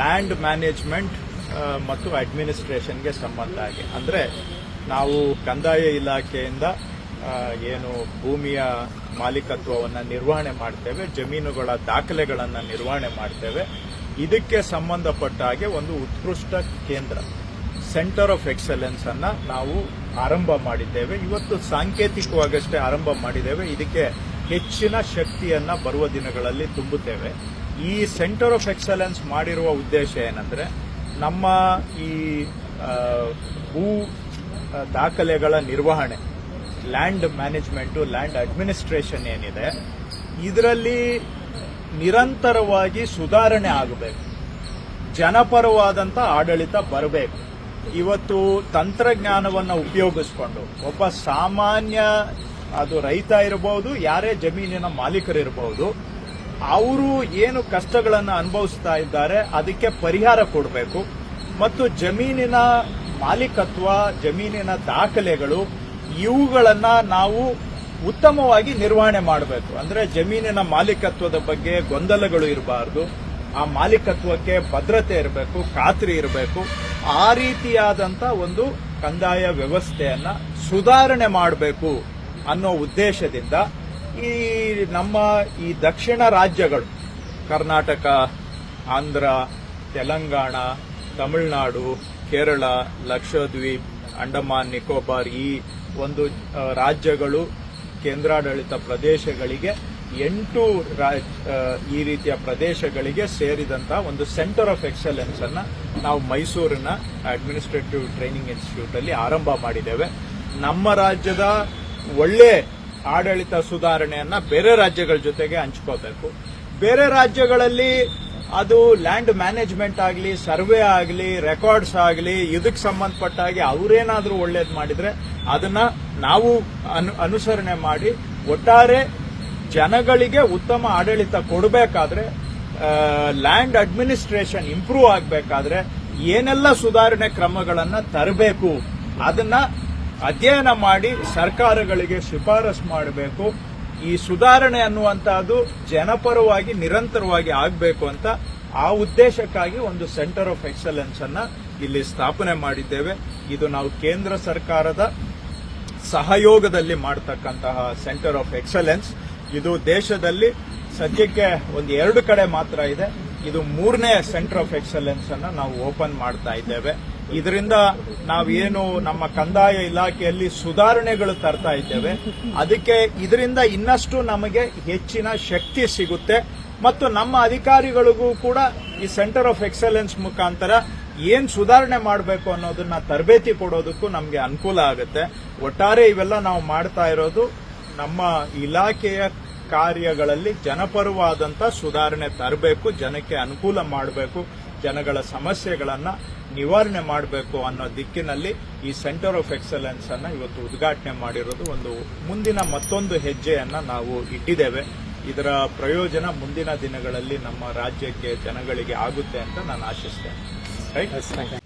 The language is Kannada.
ಲ್ಯಾಂಡ್ ಮ್ಯಾನೇಜ್ಮೆಂಟ್ ಮತ್ತು ಅಡ್ಮಿನಿಸ್ಟ್ರೇಷನ್ಗೆ ಸಂಬಂಧ ಆಗಿ. ಅಂದರೆ ನಾವು ಕಂದಾಯ ಇಲಾಖೆಯಿಂದ ಏನು ಭೂಮಿಯ ಮಾಲೀಕತ್ವವನ್ನು ನಿರ್ವಹಣೆ ಮಾಡ್ತೇವೆ, ಜಮೀನುಗಳ ದಾಖಲೆಗಳನ್ನು ನಿರ್ವಹಣೆ ಮಾಡ್ತೇವೆ. ಇದಕ್ಕೆ ಸಂಬಂಧಪಟ್ಟ ಹಾಗೆ ಒಂದು ಉತ್ಕೃಷ್ಟ ಕೇಂದ್ರ ಸೆಂಟರ್ ಆಫ್ ಎಕ್ಸಲೆನ್ಸ್ ಅನ್ನ ನಾವು ಆರಂಭ ಮಾಡಿದ್ದೇವೆ. ಇವತ್ತು ಸಾಂಕೇತಿಕವಾಗಷ್ಟೇ ಆರಂಭ ಮಾಡಿದ್ದೇವೆ. ಇದಕ್ಕೆ ಹೆಚ್ಚಿನ ಶಕ್ತಿಯನ್ನ ಬರುವ ದಿನಗಳಲ್ಲಿ ತುಂಬುತ್ತೇವೆ. ಈ ಸೆಂಟರ್ ಆಫ್ ಎಕ್ಸಲೆನ್ಸ್ ಮಾಡಿರುವ ಉದ್ದೇಶ ಏನಂದ್ರೆ, ನಮ್ಮ ಈ ಭೂ ದಾಖಲೆಗಳ ನಿರ್ವಹಣೆ ಲ್ಯಾಂಡ್ ಮ್ಯಾನೇಜ್ಮೆಂಟು ಲ್ಯಾಂಡ್ ಅಡ್ಮಿನಿಸ್ಟ್ರೇಷನ್ ಏನಿದೆ, ಇದರಲ್ಲಿ ನಿರಂತರವಾಗಿ ಸುಧಾರಣೆ ಆಗಬೇಕು. ಜನಪರವಾದಂಥ ಆಡಳಿತ ಬರಬೇಕು. ಇವತ್ತು ತಂತ್ರಜ್ಞಾನವನ್ನು ಉಪಯೋಗಿಸ್ಕೊಂಡು, ಒಬ್ಬ ಸಾಮಾನ್ಯ ಅದು ರೈತ ಇರಬಹುದು, ಯಾರೇ ಜಮೀನಿನ ಮಾಲೀಕರಿರಬಹುದು ಅವರು ಏನು ಕಷ್ಟಗಳನ್ನು ಅನುಭವಿಸ್ತಾ ಇದ್ದಾರೆ, ಅದಕ್ಕೆ ಪರಿಹಾರ ಕೊಡಬೇಕು. ಮತ್ತು ಜಮೀನಿನ ಮಾಲೀಕತ್ವ, ಜಮೀನಿನ ದಾಖಲೆಗಳು, ಇವುಗಳನ್ನ ನಾವು ಉತ್ತಮವಾಗಿ ನಿರ್ವಹಣೆ ಮಾಡಬೇಕು. ಅಂದ್ರೆ ಜಮೀನಿನ ಮಾಲೀಕತ್ವದ ಬಗ್ಗೆ ಗೊಂದಲಗಳು ಇರಬಾರದು. ಆ ಮಾಲೀಕತ್ವಕ್ಕೆ ಭದ್ರತೆ ಇರಬೇಕು, ಖಾತ್ರಿ ಇರಬೇಕು. ಆ ರೀತಿಯಾದಂಥ ಒಂದು ಕಂದಾಯ ವ್ಯವಸ್ಥೆಯನ್ನು ಸುಧಾರಣೆ ಮಾಡಬೇಕು. ಅನ್ನೋ ಉದ್ದೇಶದಿಂದ ಈ ನಮ್ಮ ಈ ದಕ್ಷಿಣ ರಾಜ್ಯಗಳು, ಕರ್ನಾಟಕ, ಆಂಧ್ರ, ತೆಲಂಗಾಣ, ತಮಿಳುನಾಡು, ಕೇರಳ, ಲಕ್ಷದ್ವೀಪ್, ಅಂಡಮಾನ್, ನಿಕೋಬಾರ್ ಈ ಒಂದು ರಾಜ್ಯಗಳು, ಕೇಂದ್ರಾಡಳಿತ ಪ್ರದೇಶಗಳಿಗೆ ಎಂಟು ಈ ರೀತಿಯ ಪ್ರದೇಶಗಳಿಗೆ ಸೇರಿದಂತ ಒಂದು ಸೆಂಟರ್ ಆಫ್ ಎಕ್ಸಲೆನ್ಸ್ ಅನ್ನ ನಾವು ಮೈಸೂರಿನ ಅಡ್ಮಿನಿಸ್ಟ್ರೇಟಿವ್ ಟ್ರೈನಿಂಗ್ ಇನ್ಸ್ಟಿಟ್ಯೂಟ್ ಅಲ್ಲಿ ಆರಂಭ ಮಾಡಿದ್ದೇವೆ. ನಮ್ಮ ರಾಜ್ಯದ ಒಳ್ಳೆ ಆಡಳಿತ ಸುಧಾರಣೆಯನ್ನ ಬೇರೆ ರಾಜ್ಯಗಳ ಜೊತೆಗೆ ಹಂಚ್ಕೋಬೇಕು. ಬೇರೆ ರಾಜ್ಯಗಳಲ್ಲಿ ಅದು ಲ್ಯಾಂಡ್ ಮ್ಯಾನೇಜ್ಮೆಂಟ್ ಆಗಲಿ, ಸರ್ವೆ ಆಗಲಿ, ರೆಕಾರ್ಡ್ಸ್ ಆಗಲಿ, ಇದಕ್ಕೆ ಸಂಬಂಧಪಟ್ಟಾಗಿ ಅವರೇನಾದರೂ ಒಳ್ಳೇದು ಮಾಡಿದರೆ ಅದನ್ನ ನಾವು ಅನು- ಅನುಸರಣೆ ಮಾಡಿ ಒಟ್ಟಾರೆ ಜನಗಳಿಗೆ ಉತ್ತಮ ಆಡಳಿತ ಕೊಡಬೇಕಾದ್ರೆ ಲ್ಯಾಂಡ್ ಅಡ್ಮಿನಿಸ್ಟ್ರೇಷನ್ ಇಂಪ್ರೂವ್ ಆಗಬೇಕಾದ್ರೆ ಏನೆಲ್ಲ ಸುಧಾರಣೆ ಕ್ರಮಗಳನ್ನು ತರಬೇಕು, ಅದನ್ನ ಅಧ್ಯಯನ ಮಾಡಿ ಸರ್ಕಾರಗಳಿಗೆ ಶಿಫಾರಸು ಮಾಡಬೇಕು. ಈ ಸುಧಾರಣೆ ಅನ್ನುವಂತಹದ್ದು ಜನಪರವಾಗಿ, ನಿರಂತರವಾಗಿ ಆಗಬೇಕು ಅಂತ ಆ ಉದ್ದೇಶಕ್ಕಾಗಿ ಒಂದು ಸೆಂಟರ್ ಆಫ್ ಎಕ್ಸಲೆನ್ಸ್ ಅನ್ನ ಇಲ್ಲಿ ಸ್ಥಾಪನೆ ಮಾಡಿದ್ದೇವೆ. ಇದು ನಾವು ಕೇಂದ್ರ ಸರ್ಕಾರದ ಸಹಯೋಗದಲ್ಲಿ ಮಾಡತಕ್ಕಂತಹ ಸೆಂಟರ್ ಆಫ್ ಎಕ್ಸಲೆನ್ಸ್. ಇದು ದೇಶದಲ್ಲಿ ಸದ್ಯಕ್ಕೆ ಒಂದು ಎರಡು ಕಡೆ ಮಾತ್ರ ಇದೆ. ಇದು ಮೂರನೇ ಸೆಂಟರ್ ಆಫ್ ಎಕ್ಸಲೆನ್ಸ್ ಅನ್ನ ನಾವು ಓಪನ್ ಮಾಡ್ತಾ ಇದ್ದೇವೆ. ಇದರಿಂದ ನಾವೇನು ನಮ್ಮ ಕಂದಾಯ ಇಲಾಖೆಯಲ್ಲಿ ಸುಧಾರಣೆಗಳು ತರ್ತಾ ಇದ್ದೇವೆ. ಅದಕ್ಕೆ ಇದರಿಂದ ಇನ್ನಷ್ಟು ನಮಗೆ ಹೆಚ್ಚಿನ ಶಕ್ತಿ ಸಿಗುತ್ತೆ. ಮತ್ತು ನಮ್ಮ ಅಧಿಕಾರಿಗಳಿಗೂ ಕೂಡ ಈ ಸೆಂಟರ್ ಆಫ್ ಎಕ್ಸಲೆನ್ಸ್ ಮುಖಾಂತರ ಏನ್ ಸುಧಾರಣೆ ಮಾಡಬೇಕು ಅನ್ನೋದನ್ನ ತರಬೇತಿ ಕೊಡೋದಕ್ಕೂ ನಮಗೆ ಅನುಕೂಲ ಆಗುತ್ತೆ. ಒಟ್ಟಾರೆ ಇವೆಲ್ಲ ನಾವು ಮಾಡ್ತಾ ಇರೋದು ನಮ್ಮ ಇಲಾಖೆಯ ಕಾರ್ಯಗಳಲ್ಲಿ ಜನಪರವಾದಂತ ಸುಧಾರಣೆ ತರಬೇಕು, ಜನಕ್ಕೆ ಅನುಕೂಲ ಮಾಡಬೇಕು, ಜನಗಳ ಸಮಸ್ಯೆಗಳನ್ನ ನಿವಾರಣೆ ಮಾಡಬೇಕು ಅನ್ನೋ ದಿಕ್ಕಿನಲ್ಲಿ ಈ ಸೆಂಟರ್ ಆಫ್ ಎಕ್ಸಲೆನ್ಸ್ ಅನ್ನ ಇವತ್ತು ಉದ್ಘಾಟನೆ ಮಾಡಿರೋದು ಒಂದು ಮುಂದಿನ ಮತ್ತೊಂದು ಹೆಜ್ಜೆಯನ್ನ ನಾವು ಇಟ್ಟಿದ್ದೇವೆ. ಇದರ ಪ್ರಯೋಜನ ಮುಂದಿನ ದಿನಗಳಲ್ಲಿ ನಮ್ಮ ರಾಜ್ಯಕ್ಕೆ ಜನಗಳಿಗೆ ಆಗುತ್ತೆ ಅಂತ ನಾನು ಆಶಿಸ್ತೇನೆ. ರೈಟ್